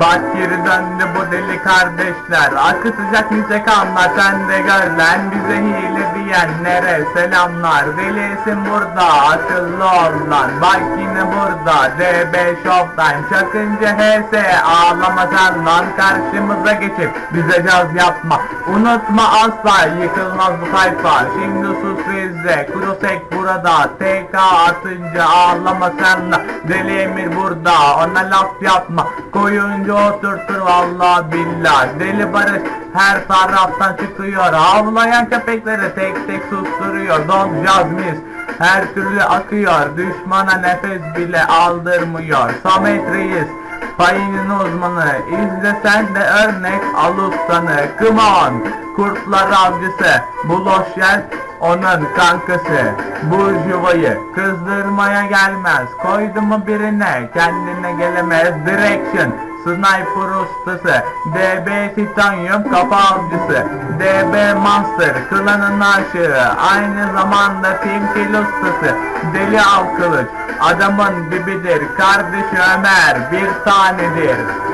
Bak geri bu deli kardeşler. Akıtacak nice kanlar sen de gör lan Bize hile diyenlere selamlar. Delisin burada akıllı ol lan. Bak yine burada DB Show'dan Çakınca HS ağlama sen lan Karşımıza geçip bize caz yapma. Unutma asla yıkılmaz bu sayfa Şimdi sus bizde Kurosek burada. TK atınca ağlama sen lan. Deli Emir burada ona laf yapma. Koyunca oturtur valla billah. Deli Barış her taraftan çıkıyor. Havlayan köpekleri tek tek susturuyor. Don Jazmis her türlü akıyor. Düşmana nefes bile aldırmıyor. Samet Reis Payının uzmanı izle sen de örnek al ustanı Come on Kurtlar avcısı Buloşyer onun kankası. Burjuvayı kızdırmaya gelmez. Koydu mu birine kendine gelemez. Direction Sniper ustası DB Titanium kafa avcısı DB Master klanın aşığı Aynı zamanda Pimpil ustası Deli av Adamın dibidir kardeş Ömer bir tanedir